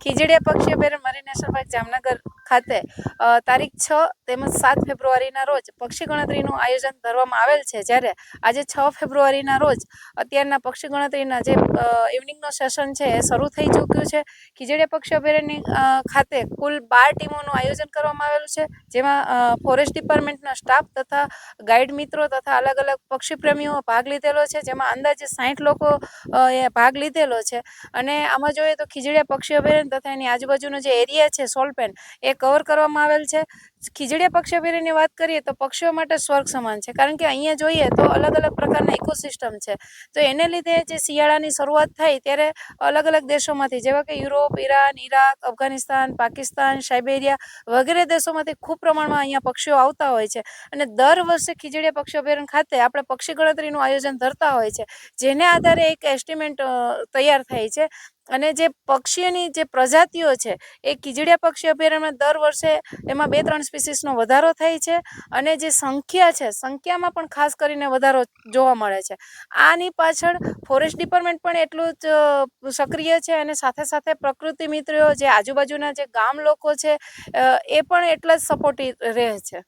ખીજડીયા પક્ષી અભયારણ્ય marine national Jamnagar ખાતે તારીખ છ તેમજ સાત ફેબ્રુઆરીના રોજ પક્ષી ગણતરીનું આયોજન કરવામાં આવેલ છે. જ્યારે આજે છ ફેબ્રુઆરીના રોજ અત્યારના પક્ષી ગણતરીના જે ઇવનિંગનો સેશન છે એ શરૂ થઈ ચૂક્યું છે. ખીજડીયા પક્ષી અભયારણ્ય ખાતે કુલ બાર ટીમોનું આયોજન કરવામાં આવેલું છે, જેમાં ફોરેસ્ટ ડિપાર્ટમેન્ટના સ્ટાફ તથા ગાઈડ મિત્રો તથા અલગ અલગ પક્ષી પ્રેમીઓ ભાગ લીધેલો છે, જેમાં અંદાજે સાઠ લોકો એ ભાગ લીધેલો છે. અને આમાં જોઈએ તો ખીજડીયા પક્ષી અભયારણ્ય તથા એની આજુબાજુનો જે એરિયા છે સોલપેન, એ કવર કરવામાં આવેલ છે. ખીજડીયા પક્ષી અભયારણ્યની વાત કરીએ તો પક્ષીઓ માટે સ્વર્ગ સમાન છે. કારણ કે અહીંયા જોઈએ તો અલગ અલગ પ્રકારના ઇકોસિસ્ટમ છે. તો એને લીધે જે શિયાળાની શરૂઆત થાય ત્યારે અલગ અલગ દેશોમાંથી જેવા કે Europe, Iran, Iraq, Afghanistan, Pakistan, Siberia વગેરે દેશોમાંથી ખૂબ પ્રમાણમાં અહીંયા પક્ષીઓ આવતા હોય છે. અને દર વર્ષે ખીજડીયા પક્ષી અભયારણ્ય ખાતે આપણે પક્ષી ગણતરીનું આયોજન ધરતા હોય છે, જેને આધારે એક એસ્ટિમેટ તૈયાર થાય છે. અને જે પક્ષીઓની જે પ્રજાતિઓ છે, એ ખીજડીયા પક્ષી અભયારણ્યમાં દર વર્ષે એમાં બે, ત્રણ સ્પીસીસનો વધારો થાય છે અને જે સંખ્યા છે, સંખ્યામાં પણ ખાસ કરીને વધારો જોવા મળે છે. આની પાછળ ફોરેસ્ટ ડિપાર્ટમેન્ટ પણ એટલું જ સક્રિય છે અને સાથે સાથે પ્રકૃતિ મિત્રો જે આજુબાજુના જે ગામ લોકો છે એ પણ એટલા જ સપોર્ટિવ રહે છે.